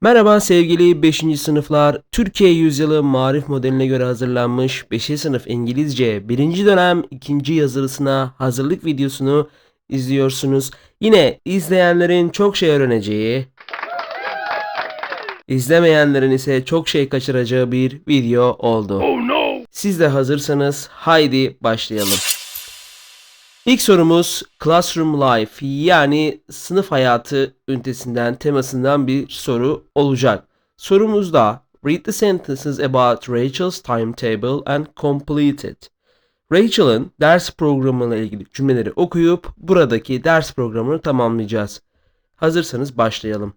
Merhaba sevgili 5. sınıflar. Türkiye Yüzyılı Marif modeline göre hazırlanmış 5. sınıf İngilizce 1. dönem 2. yazılısına hazırlık videosunu izliyorsunuz. Yine izleyenlerin çok şey öğreneceği, izlemeyenlerin ise çok şey kaçıracağı bir video oldu. Siz de hazırsanız haydi başlayalım. İlk sorumuz Classroom Life yani sınıf hayatı ünitesinden temasından bir soru olacak. Sorumuzda Read the sentences about Rachel's timetable and complete it. Rachel'ın ders programıyla ilgili cümleleri okuyup buradaki ders programını tamamlayacağız. Hazırsanız başlayalım.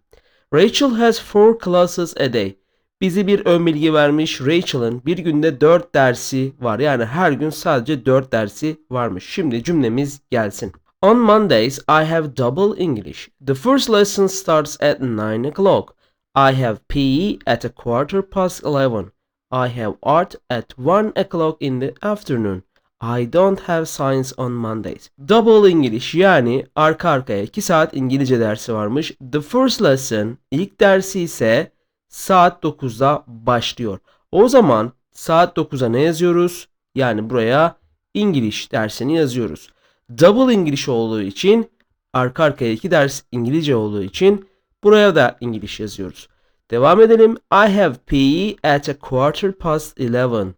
Rachel has four classes a day. Bizi bir ön bilgi vermiş. Rachel'ın bir günde 4 dersi var. Yani her gün sadece 4 dersi varmış. Şimdi cümlemiz gelsin. On Mondays I have double English. The first lesson starts at 9 o'clock. I have PE at a quarter past 11. I have art at 1 o'clock in the afternoon. I don't have science on Mondays. Double English yani arka arkaya 2 saat İngilizce dersi varmış. The first lesson ilk dersi ise saat 9'da başlıyor. O zaman saat 9'a ne yazıyoruz? Yani buraya İngiliz dersini yazıyoruz. Double English olduğu için arka arkaya iki ders İngilizce olduğu için buraya da İngiliz yazıyoruz. Devam edelim. I have PE at a quarter past 11.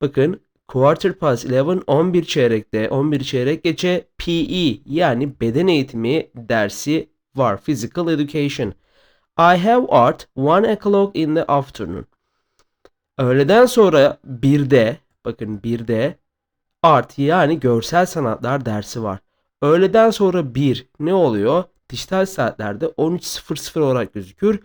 Bakın quarter past 11 11 çeyrekte 11 çeyrek geçe PE yani beden eğitimi dersi var. Physical Education. I have art one o'clock in the afternoon. Öğleden sonra birde, bakın birde art yani görsel sanatlar dersi var. Öğleden sonra bir ne oluyor? Dijital saatlerde 13.00 olarak gözükür.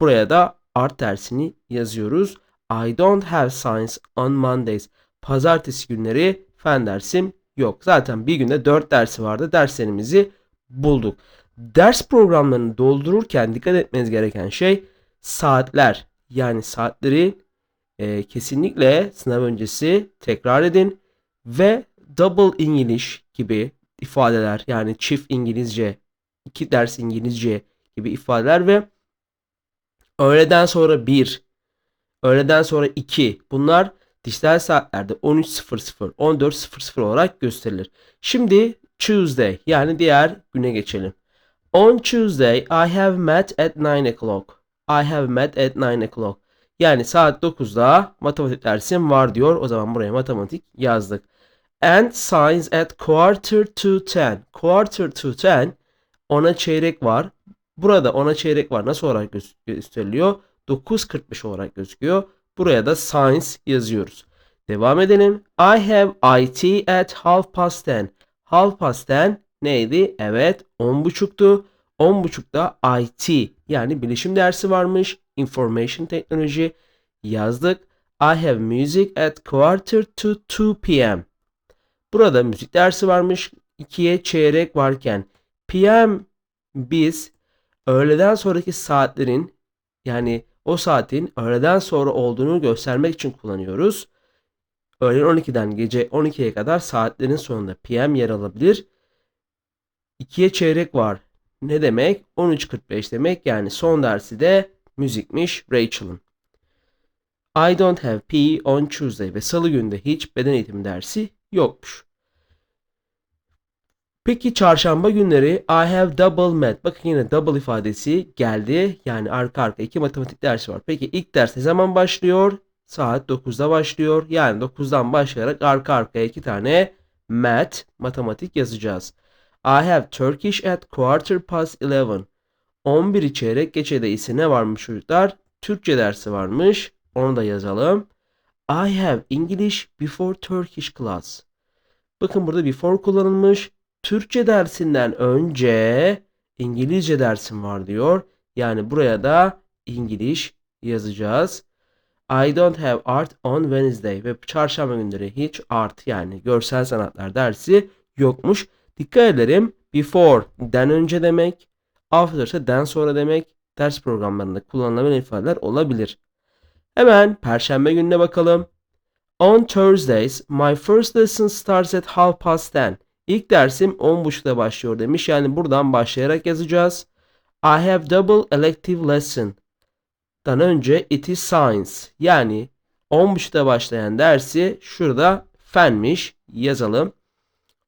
Buraya da art dersini yazıyoruz. I don't have science on Mondays. Pazartesi günleri fen dersim yok. Zaten bir günde 4 dersi vardı. Derslerimizi bulduk ders programlarını doldururken dikkat etmeniz gereken şey saatler. Yani saatleri e, kesinlikle sınav öncesi tekrar edin ve double English gibi ifadeler yani çift İngilizce, iki ders İngilizce gibi ifadeler ve öğleden sonra bir, öğleden sonra iki bunlar dijital saatlerde 13.00, 14.00 olarak gösterilir. Şimdi Tuesday yani diğer güne geçelim. On Tuesday I have met at 9 o'clock. I have met at 9 o'clock. Yani saat 9'da matematik dersim var diyor. O zaman buraya matematik yazdık. And science at quarter to 10. Quarter to 10 ona çeyrek var. Burada ona çeyrek var. Nasıl olarak gösteriliyor? 9.45 olarak gözüküyor. Buraya da science yazıyoruz. Devam edelim. I have IT at half past 10. Half past 10 neydi? Evet 10.30'tu. 10.30'da IT yani bilişim dersi varmış. Information Technology yazdık. I have music at quarter to 2 p.m. Burada müzik dersi varmış. 2'ye çeyrek varken PM biz öğleden sonraki saatlerin yani o saatin öğleden sonra olduğunu göstermek için kullanıyoruz. Öğlen 12'den gece 12'ye kadar saatlerin sonunda PM yer alabilir. 2'ye çeyrek var. Ne demek? 13.45 demek. Yani son dersi de müzikmiş Rachel'ın. I don't have PE on Tuesday ve salı günde hiç beden eğitimi dersi yokmuş. Peki çarşamba günleri I have double math. Bakın yine double ifadesi geldi. Yani arka arka iki matematik dersi var. Peki ilk ders ne zaman başlıyor? Saat 9'da başlıyor. Yani 9'dan başlayarak arka arkaya iki tane math, matematik yazacağız. I have Turkish at quarter past 11. 11 çeyrek geçede ise ne varmış çocuklar? Türkçe dersi varmış. Onu da yazalım. I have English before Turkish class. Bakın burada before kullanılmış. Türkçe dersinden önce İngilizce dersim var diyor. Yani buraya da English yazacağız. I don't have art on Wednesday ve çarşamba günleri hiç art yani görsel sanatlar dersi yokmuş. Dikkat edelim. Before den önce demek. After ise den sonra demek. Ders programlarında kullanılan ifadeler olabilir. Hemen perşembe gününe bakalım. On Thursdays, my first lesson starts at half past ten. İlk dersim 10.30'da başlıyor demiş. Yani buradan başlayarak yazacağız. I have double elective lesson. dan önce it is science. Yani 10.30'da başlayan dersi şurada fenmiş yazalım.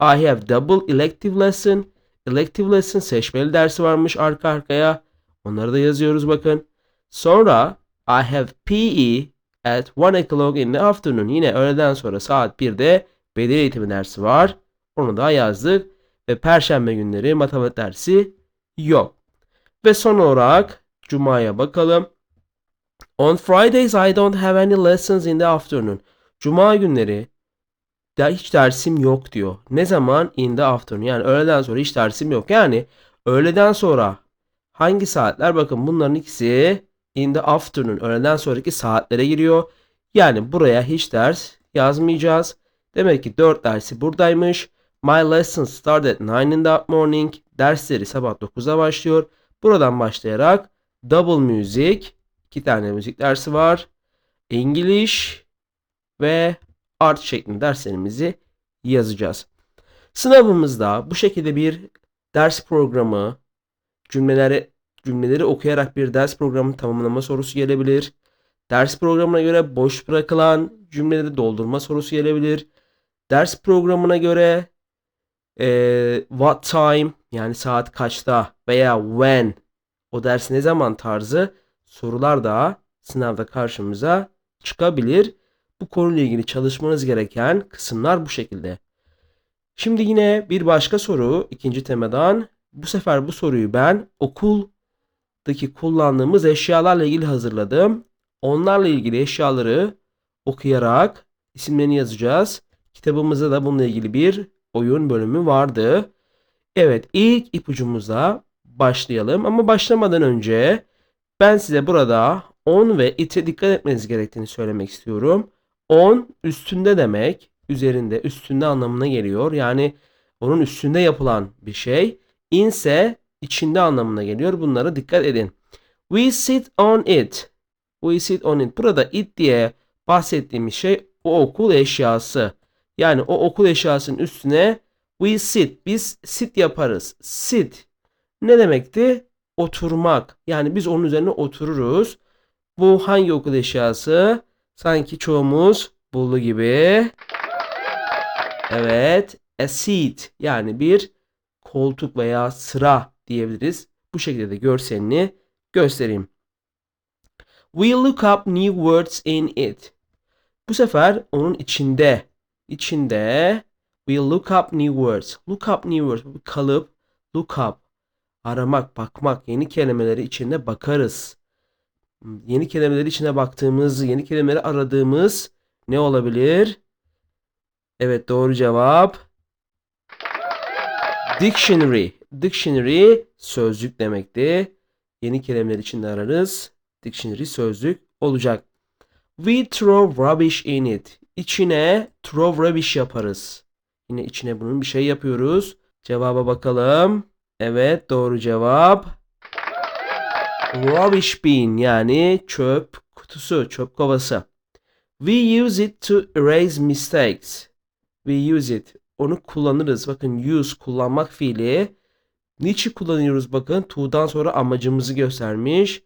I have double elective lesson. Elective lesson seçmeli dersi varmış arka arkaya. Onları da yazıyoruz bakın. Sonra I have PE at 1 o'clock in the afternoon. Yine öğleden sonra saat 1'de beden eğitimi dersi var. Onu da yazdık. Ve perşembe günleri matematik dersi yok. Ve son olarak Cuma'ya bakalım. On Fridays I don't have any lessons in the afternoon. Cuma günleri de hiç dersim yok diyor. Ne zaman? In the afternoon. Yani öğleden sonra hiç dersim yok. Yani öğleden sonra hangi saatler? Bakın bunların ikisi in the afternoon. Öğleden sonraki saatlere giriyor. Yani buraya hiç ders yazmayacağız. Demek ki 4 dersi buradaymış. My lessons start at 9 in the morning. Dersleri sabah 9'da başlıyor. Buradan başlayarak double music, iki tane müzik dersi var. English ve art şeklinde derslerimizi yazacağız. Sınavımızda bu şekilde bir ders programı, cümleleri cümleleri okuyarak bir ders programı tamamlama sorusu gelebilir. Ders programına göre boş bırakılan cümleleri doldurma sorusu gelebilir. Ders programına göre e, what time yani saat kaçta veya when o ders ne zaman tarzı sorular da sınavda karşımıza çıkabilir. Bu konuyla ilgili çalışmanız gereken kısımlar bu şekilde. Şimdi yine bir başka soru ikinci temadan. Bu sefer bu soruyu ben okuldaki kullandığımız eşyalarla ilgili hazırladım. Onlarla ilgili eşyaları okuyarak isimlerini yazacağız. Kitabımızda da bununla ilgili bir oyun bölümü vardı. Evet ilk ipucumuza başlayalım ama başlamadan önce ben size burada on ve it'e dikkat etmeniz gerektiğini söylemek istiyorum. On üstünde demek, üzerinde, üstünde anlamına geliyor. Yani onun üstünde yapılan bir şey. In ise içinde anlamına geliyor. Bunlara dikkat edin. We sit on it. We sit on it. Burada it diye bahsettiğimiz şey o okul eşyası. Yani o okul eşyasının üstüne we sit. Biz sit yaparız. Sit. Ne demekti? Oturmak. Yani biz onun üzerine otururuz. Bu hangi okul eşyası? Sanki çoğumuz buldu gibi. Evet. A seat. Yani bir koltuk veya sıra diyebiliriz. Bu şekilde de görselini göstereyim. We look up new words in it. Bu sefer onun içinde içinde we look up new words. Look up new words. Kalıp look up. Aramak, bakmak. Yeni kelimeleri içinde bakarız. Yeni kelimeleri içine baktığımız, yeni kelimeleri aradığımız ne olabilir? Evet doğru cevap. Dictionary. Dictionary sözlük demekti. Yeni kelimeler içinde ararız. Dictionary sözlük olacak. We throw rubbish in it. İçine throw rubbish yaparız. Yine içine bunun bir şey yapıyoruz. Cevaba bakalım. Evet doğru cevap. Rubbish bin yani çöp kutusu, çöp kovası. We use it to erase mistakes. We use it. Onu kullanırız. Bakın use kullanmak fiili. Niçin kullanıyoruz bakın. To'dan sonra amacımızı göstermiş.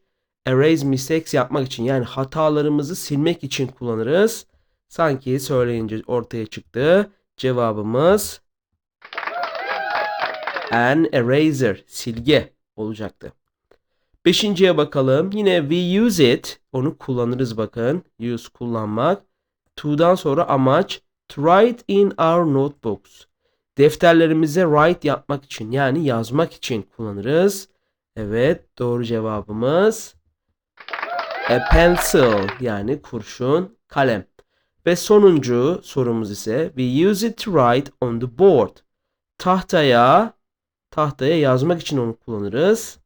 Erase mistakes yapmak için yani hatalarımızı silmek için kullanırız. Sanki söyleyince ortaya çıktı. Cevabımız an eraser silge olacaktı. Beşinciye bakalım. Yine we use it. Onu kullanırız bakın. Use kullanmak. To'dan sonra amaç to write in our notebooks. Defterlerimize write yapmak için yani yazmak için kullanırız. Evet doğru cevabımız a pencil yani kurşun kalem. Ve sonuncu sorumuz ise we use it to write on the board. Tahtaya tahtaya yazmak için onu kullanırız.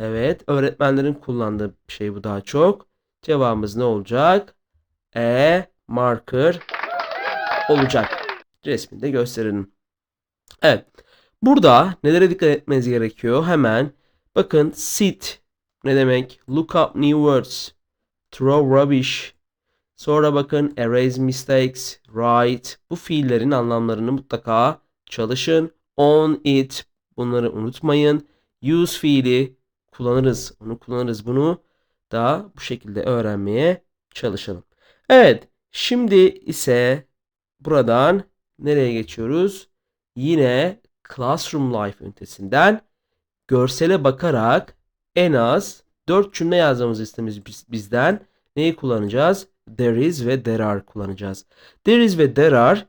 Evet öğretmenlerin kullandığı şey bu daha çok. Cevabımız ne olacak? E marker olacak. Resminde gösterelim. Evet. Burada nelere dikkat etmeniz gerekiyor? Hemen bakın sit ne demek? Look up new words. Throw rubbish. Sonra bakın erase mistakes, write. Bu fiillerin anlamlarını mutlaka çalışın. On it. Bunları unutmayın. Use fiili kullanırız. Onu kullanırız bunu. da bu şekilde öğrenmeye çalışalım. Evet, şimdi ise buradan nereye geçiyoruz? Yine Classroom Life ünitesinden görsele bakarak en az 4 cümle yazmamızı istemiş bizden. Neyi kullanacağız? There is ve there are kullanacağız. There is ve there are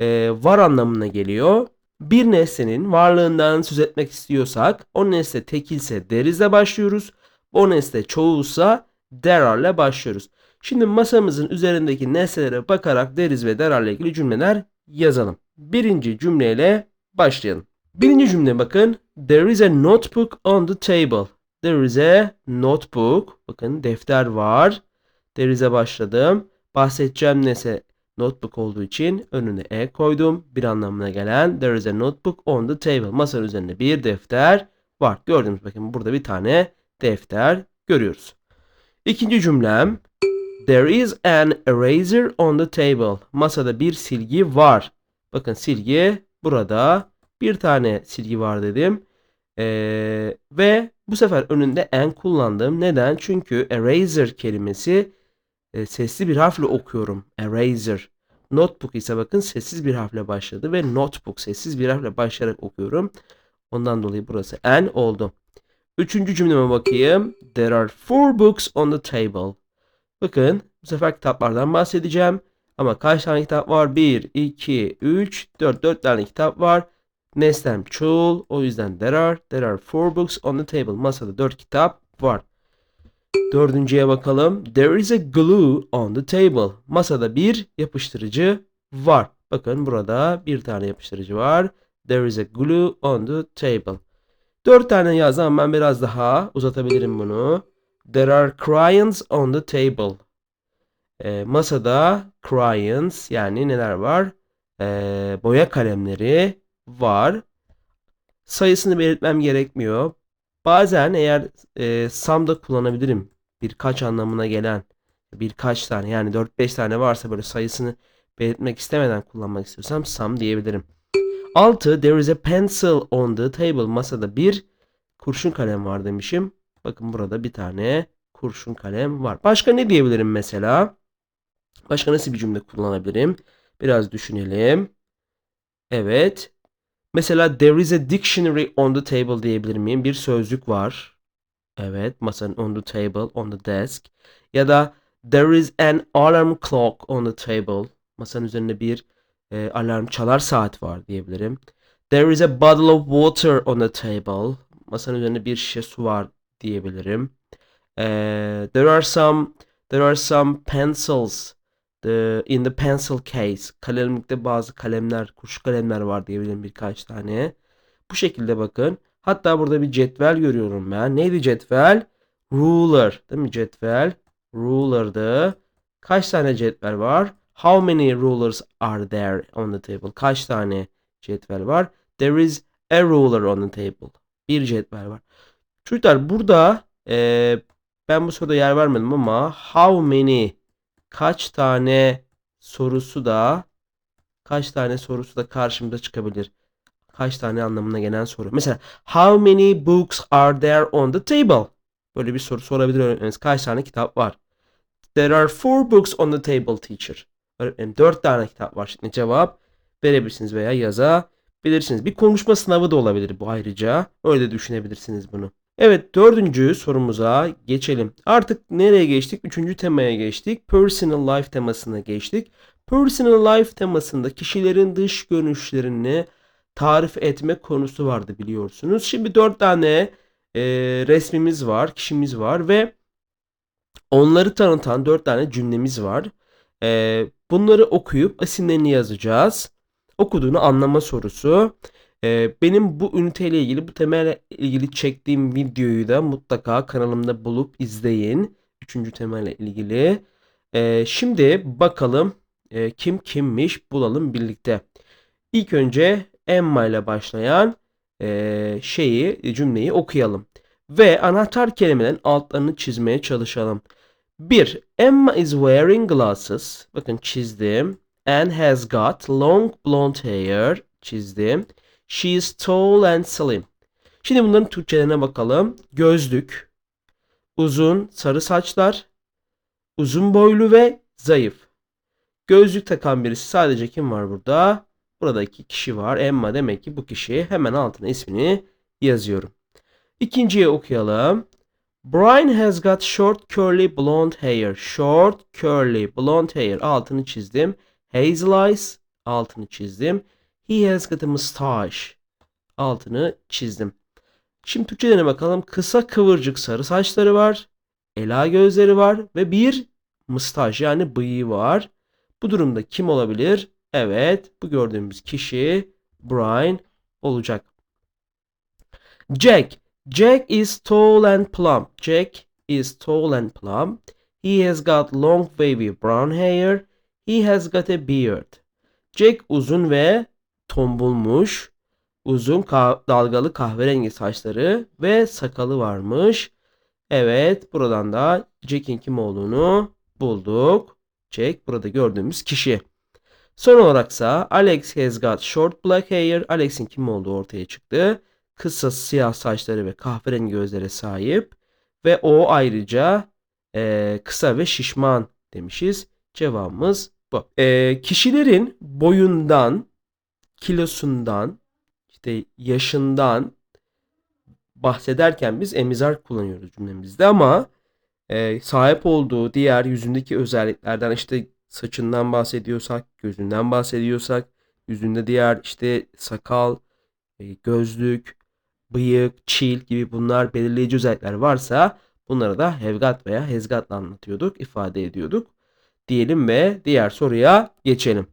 e, var anlamına geliyor. Bir nesnenin varlığından söz etmek istiyorsak o nesne tekilse there is'le başlıyoruz. O nesne çoğulsa ile başlıyoruz. Şimdi masamızın üzerindeki nesnelere bakarak is ve ile ilgili cümleler yazalım. Birinci cümleyle başlayalım. Birinci cümle bakın. There is a notebook on the table. There is a notebook. Bakın defter var. There is'e başladım. Bahsedeceğim nese notebook olduğu için önüne e koydum. Bir anlamına gelen there is a notebook on the table. Masanın üzerinde bir defter var. Gördüğünüz bakın burada bir tane defter görüyoruz. İkinci cümlem There is an eraser on the table. Masada bir silgi var. Bakın silgi burada bir tane silgi var dedim. Ee, ve bu sefer önünde en kullandım. Neden? Çünkü eraser kelimesi e, sesli bir harfle okuyorum. Eraser. Notebook ise bakın sessiz bir harfle başladı ve notebook sessiz bir harfle başlayarak okuyorum. Ondan dolayı burası en oldu. Üçüncü cümleme bakayım. There are four books on the table. Bakın bu sefer kitaplardan bahsedeceğim. Ama kaç tane kitap var? 1, 2, 3, 4. 4 tane kitap var. Nesnem çoğul. O yüzden there are. There are four books on the table. Masada 4 kitap var. Dördüncüye bakalım. There is a glue on the table. Masada bir yapıştırıcı var. Bakın burada bir tane yapıştırıcı var. There is a glue on the table. Dört tane yazdım ben biraz daha uzatabilirim bunu. There are crayons on the table. E, masada crayons yani neler var? E, boya kalemleri var. Sayısını belirtmem gerekmiyor. Bazen eğer e, some da kullanabilirim. Birkaç anlamına gelen birkaç tane yani 4-5 tane varsa böyle sayısını belirtmek istemeden kullanmak istiyorsam some diyebilirim. 6. There is a pencil on the table. Masada bir kurşun kalem var demişim. Bakın burada bir tane kurşun kalem var. Başka ne diyebilirim mesela? Başka nasıl bir cümle kullanabilirim? Biraz düşünelim. Evet. Mesela there is a dictionary on the table diyebilir miyim? Bir sözlük var. Evet. Masanın on the table, on the desk. Ya da there is an alarm clock on the table. Masanın üzerinde bir e, alarm çalar saat var diyebilirim. There is a bottle of water on the table. Masanın üzerinde bir şişe su var diyebilirim. E, there are some there are some pencils in the pencil case. Kalemlikte bazı kalemler, kurşun kalemler var diyebilirim birkaç tane. Bu şekilde bakın. Hatta burada bir cetvel görüyorum ben. Neydi cetvel? Ruler. Değil mi cetvel? Ruler'dı. Kaç tane cetvel var? How many rulers are there on the table? Kaç tane cetvel var? There is a ruler on the table. Bir cetvel var. Çocuklar burada e, ben bu soruda yer vermedim ama how many kaç tane sorusu da kaç tane sorusu da karşımda çıkabilir. Kaç tane anlamına gelen soru. Mesela how many books are there on the table? Böyle bir soru sorabilir öğretmeniniz. Kaç tane kitap var? There are four books on the table teacher. Öğretmenim dört tane kitap var. Şimdi cevap verebilirsiniz veya yazabilirsiniz. Bir konuşma sınavı da olabilir bu ayrıca. Öyle düşünebilirsiniz bunu. Evet dördüncü sorumuza geçelim. Artık nereye geçtik? Üçüncü temaya geçtik. Personal life temasına geçtik. Personal life temasında kişilerin dış görünüşlerini tarif etme konusu vardı biliyorsunuz. Şimdi dört tane e, resmimiz var, kişimiz var ve onları tanıtan dört tane cümlemiz var. E, bunları okuyup isimlerini yazacağız. Okuduğunu anlama sorusu. Ee, benim bu üniteyle ilgili, bu temelle ilgili çektiğim videoyu da mutlaka kanalımda bulup izleyin. Üçüncü temelle ilgili. Ee, şimdi bakalım e, kim kimmiş bulalım birlikte. İlk önce Emma ile başlayan e, şeyi, cümleyi okuyalım. Ve anahtar kelimelerin altlarını çizmeye çalışalım. 1. Emma is wearing glasses. Bakın çizdim. And has got long blonde hair. Çizdim. She is tall and slim. Şimdi bunların Türkçelerine bakalım. Gözlük, uzun, sarı saçlar, uzun boylu ve zayıf. Gözlük takan birisi sadece kim var burada? Burada iki kişi var. Emma demek ki bu kişi. Hemen altına ismini yazıyorum. İkinciyi okuyalım. Brian has got short curly blonde hair. Short curly blonde hair. Altını çizdim. Hazel eyes. Altını çizdim. He has got a mustache. Altını çizdim. Şimdi Türkçelerine bakalım. Kısa kıvırcık sarı saçları var. Ela gözleri var ve bir mustaj yani bıyığı var. Bu durumda kim olabilir? Evet, bu gördüğümüz kişi Brian olacak. Jack. Jack is tall and plump. Jack is tall and plump. He has got long wavy brown hair. He has got a beard. Jack uzun ve tombulmuş. Uzun kah- dalgalı kahverengi saçları ve sakalı varmış. Evet, buradan da Jack'in kim olduğunu bulduk. Jack burada gördüğümüz kişi. Son olaraksa Alex has got short black hair. Alex'in kim olduğu ortaya çıktı. Kısa siyah saçları ve kahverengi gözlere sahip. Ve o ayrıca e, kısa ve şişman demişiz. Cevabımız bu. E, kişilerin boyundan, kilosundan, işte yaşından bahsederken biz emizar kullanıyoruz cümlemizde ama e, sahip olduğu diğer yüzündeki özelliklerden işte saçından bahsediyorsak, gözünden bahsediyorsak, yüzünde diğer işte sakal, e, gözlük, bıyık, çil gibi bunlar belirleyici özellikler varsa bunları da hevgat veya hezgatla anlatıyorduk, ifade ediyorduk. Diyelim ve diğer soruya geçelim.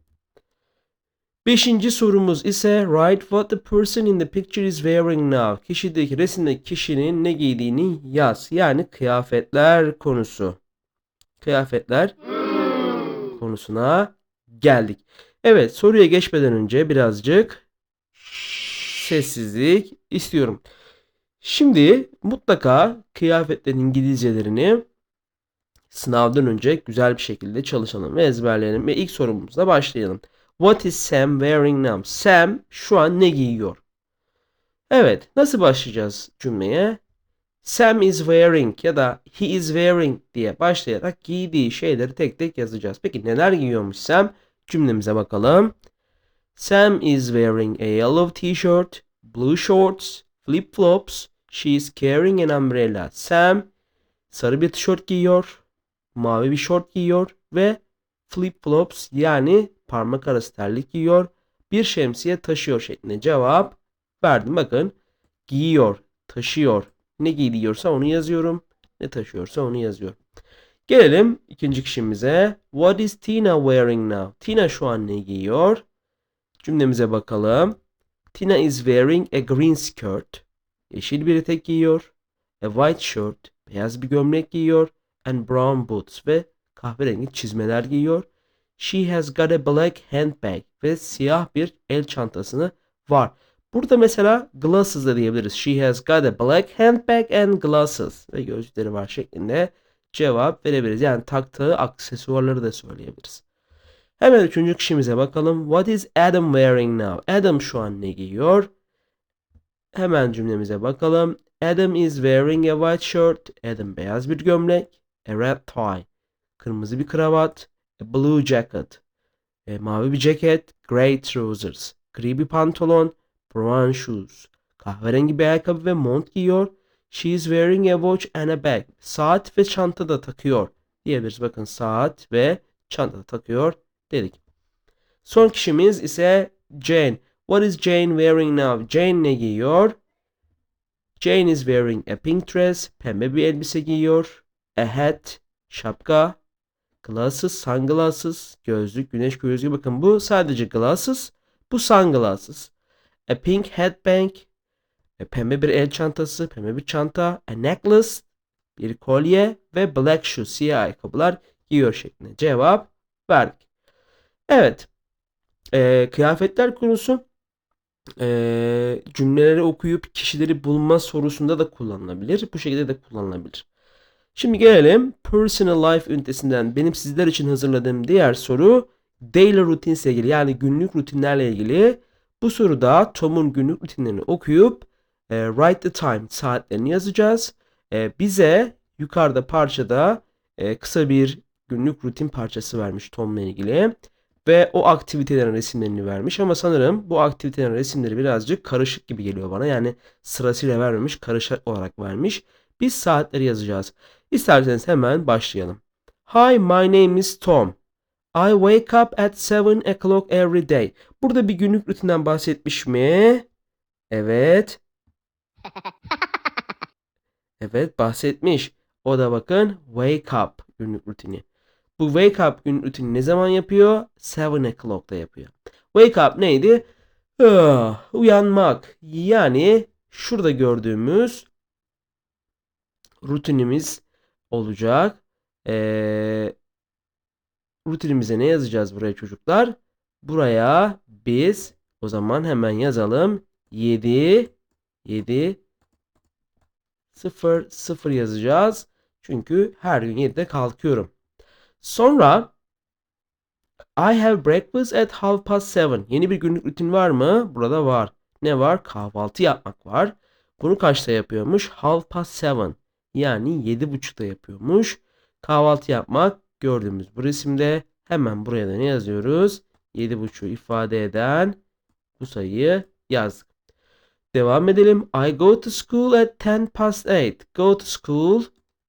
Beşinci sorumuz ise write what the person in the picture is wearing now. Kişideki resimdeki kişinin ne giydiğini yaz. Yani kıyafetler konusu. Kıyafetler konusuna geldik. Evet soruya geçmeden önce birazcık sessizlik istiyorum. Şimdi mutlaka kıyafetlerin İngilizcelerini sınavdan önce güzel bir şekilde çalışalım ve ezberleyelim. Ve ilk sorumuzla başlayalım. What is Sam wearing now? Sam şu an ne giyiyor? Evet, nasıl başlayacağız cümleye? Sam is wearing ya da he is wearing diye başlayarak giydiği şeyleri tek tek yazacağız. Peki neler giyiyormuş Sam? Cümlemize bakalım. Sam is wearing a yellow t-shirt, blue shorts, flip-flops. She is carrying an umbrella. Sam sarı bir tişört giyiyor, mavi bir şort giyiyor ve flip-flops yani parmak arası terlik giyiyor. Bir şemsiye taşıyor şeklinde cevap verdim. Bakın giyiyor, taşıyor. Ne giyiyorsa onu yazıyorum. Ne taşıyorsa onu yazıyorum. Gelelim ikinci kişimize. What is Tina wearing now? Tina şu an ne giyiyor? Cümlemize bakalım. Tina is wearing a green skirt. Yeşil bir etek giyiyor. A white shirt. Beyaz bir gömlek giyiyor. And brown boots. Ve kahverengi çizmeler giyiyor. She has got a black handbag. Ve siyah bir el çantasını var. Burada mesela glasses da diyebiliriz. She has got a black handbag and glasses. Ve gözlükleri var şeklinde cevap verebiliriz. Yani taktığı aksesuarları da söyleyebiliriz. Hemen üçüncü kişimize bakalım. What is Adam wearing now? Adam şu an ne giyiyor? Hemen cümlemize bakalım. Adam is wearing a white shirt. Adam beyaz bir gömlek. A red tie. Kırmızı bir kravat. A blue jacket. E, mavi bir ceket. Grey trousers. Gri bir pantolon. Brown shoes. Kahverengi bir ayakkabı ve mont giyiyor. She is wearing a watch and a bag. Saat ve çanta da takıyor. Diyebiliriz. Bakın saat ve çanta da takıyor dedik. Son kişimiz ise Jane. What is Jane wearing now? Jane ne giyiyor? Jane is wearing a pink dress. Pembe bir elbise giyiyor. A hat. Şapka. Glasses, sunglasses. Gözlük, güneş gözlüğü. Bakın bu sadece glasses. Bu sunglasses. A pink headband. E, pembe bir el çantası, pembe bir çanta. A necklace. Bir kolye ve black shoe, siyah ayakkabılar giyiyor şeklinde cevap verdik. Evet. E, kıyafetler konusu e, cümleleri okuyup kişileri bulma sorusunda da kullanılabilir. Bu şekilde de kullanılabilir. Şimdi gelelim personal life ünitesinden benim sizler için hazırladığım diğer soru daily routines ilgili yani günlük rutinlerle ilgili. Bu soruda Tom'un günlük rutinlerini okuyup e, write the time saatlerini yazacağız. E, bize yukarıda parçada e, kısa bir günlük rutin parçası vermiş Tom'la ilgili. Ve o aktivitelerin resimlerini vermiş ama sanırım bu aktivitelerin resimleri birazcık karışık gibi geliyor bana. Yani sırasıyla vermemiş, karışık olarak vermiş. Biz saatleri yazacağız. İsterseniz hemen başlayalım. Hi, my name is Tom. I wake up at 7 o'clock every day. Burada bir günlük rutinden bahsetmiş mi? Evet. Evet bahsetmiş. O da bakın wake up günlük rutini. Bu wake up günlük rutini ne zaman yapıyor? 7 o'clock'ta yapıyor. Wake up neydi? Ah, uyanmak. Yani şurada gördüğümüz rutinimiz olacak. Ee, rutinimize ne yazacağız buraya çocuklar? Buraya biz o zaman hemen yazalım. 7 7 0 0 yazacağız. Çünkü her gün 7'de kalkıyorum. Sonra I have breakfast at half past seven. Yeni bir günlük rutin var mı? Burada var. Ne var? Kahvaltı yapmak var. Bunu kaçta yapıyormuş? Half past seven. Yani yedi buçukta yapıyormuş. Kahvaltı yapmak gördüğümüz bu resimde hemen buraya da ne yazıyoruz? Yedi buçuğu ifade eden bu sayıyı yazdık. Devam edelim. I go to school at 10 past 8. Go to school.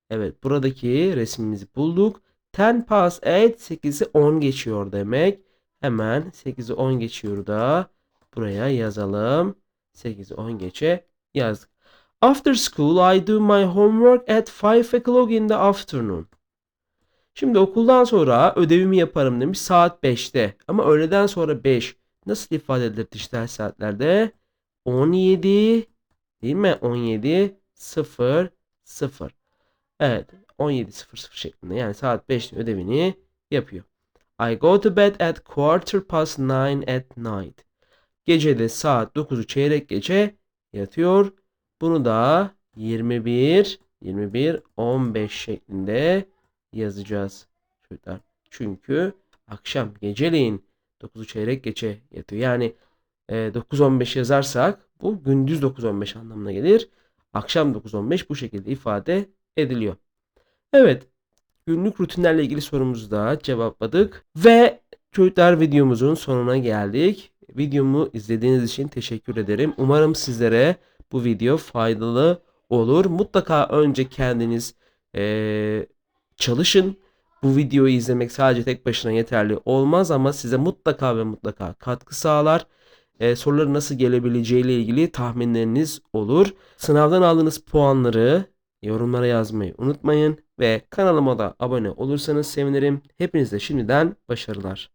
Evet buradaki resmimizi bulduk. 10 past 8 8'i 10 geçiyor demek. Hemen 8'i 10 geçiyor da buraya yazalım. 8'i 10 geçe yazdık. After school I do my homework at 5 o'clock in the afternoon. Şimdi okuldan sonra ödevimi yaparım demiş saat 5'te. Ama öğleden sonra 5 nasıl ifade edilir dijital saatlerde? 17 değil mi? 17 0 0. Evet 17 0 0 şeklinde yani saat 5'te ödevini yapıyor. I go to bed at quarter past 9 at night. Gecede saat 9'u çeyrek geçe yatıyor. Bunu da 21 21 15 şeklinde yazacağız çocuklar. Çünkü akşam geceleyin 9'u çeyrek geçe yatıyor. Yani e, 9.15 yazarsak bu gündüz 9.15 anlamına gelir. Akşam 9.15 bu şekilde ifade ediliyor. Evet günlük rutinlerle ilgili sorumuzu da cevapladık. Ve çocuklar videomuzun sonuna geldik. Videomu izlediğiniz için teşekkür ederim. Umarım sizlere bu video faydalı olur. Mutlaka önce kendiniz eee, çalışın. Bu videoyu izlemek sadece tek başına yeterli olmaz ama size mutlaka ve mutlaka katkı sağlar. Ee, soruların nasıl gelebileceği ile ilgili tahminleriniz olur. Sınavdan aldığınız puanları yorumlara yazmayı unutmayın ve kanalıma da abone olursanız sevinirim. Hepinize şimdiden başarılar.